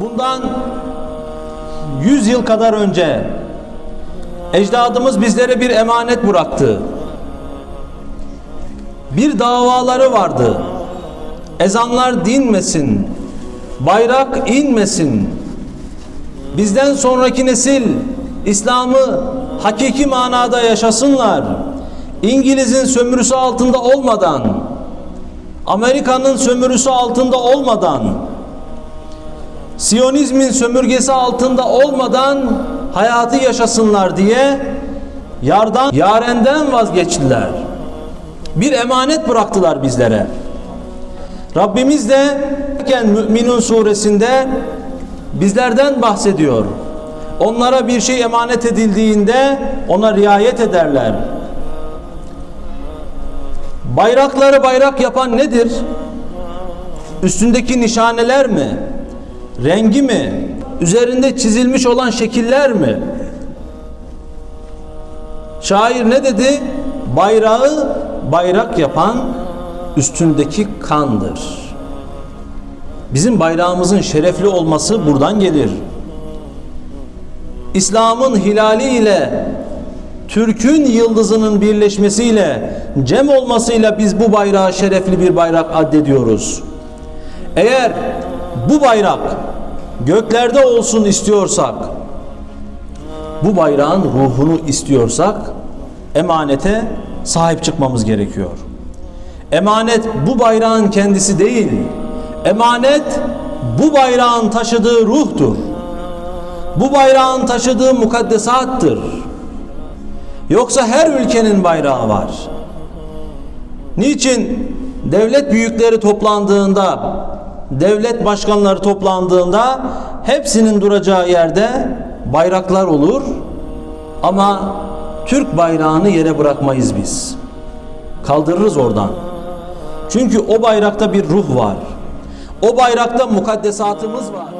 Bundan 100 yıl kadar önce ecdadımız bizlere bir emanet bıraktı. Bir davaları vardı. Ezanlar dinmesin, bayrak inmesin. Bizden sonraki nesil İslam'ı hakiki manada yaşasınlar. İngiliz'in sömürüsü altında olmadan, Amerika'nın sömürüsü altında olmadan, Siyonizmin sömürgesi altında olmadan hayatı yaşasınlar diye yardan, yarenden vazgeçtiler. Bir emanet bıraktılar bizlere. Rabbimiz de Müminun suresinde bizlerden bahsediyor. Onlara bir şey emanet edildiğinde ona riayet ederler. Bayrakları bayrak yapan nedir? Üstündeki nişaneler mi? Rengi mi? Üzerinde çizilmiş olan şekiller mi? Şair ne dedi? Bayrağı bayrak yapan üstündeki kandır. Bizim bayrağımızın şerefli olması buradan gelir. İslam'ın hilali ile Türk'ün yıldızının birleşmesiyle, cem olmasıyla biz bu bayrağı şerefli bir bayrak addediyoruz. Eğer bu bayrak göklerde olsun istiyorsak, bu bayrağın ruhunu istiyorsak, emanete sahip çıkmamız gerekiyor. Emanet bu bayrağın kendisi değil, emanet bu bayrağın taşıdığı ruhtur. Bu bayrağın taşıdığı mukaddesattır. Yoksa her ülkenin bayrağı var. Niçin devlet büyükleri toplandığında, devlet başkanları toplandığında hepsinin duracağı yerde bayraklar olur ama Türk bayrağını yere bırakmayız biz. Kaldırırız oradan. Çünkü o bayrakta bir ruh var. O bayrakta mukaddesatımız var.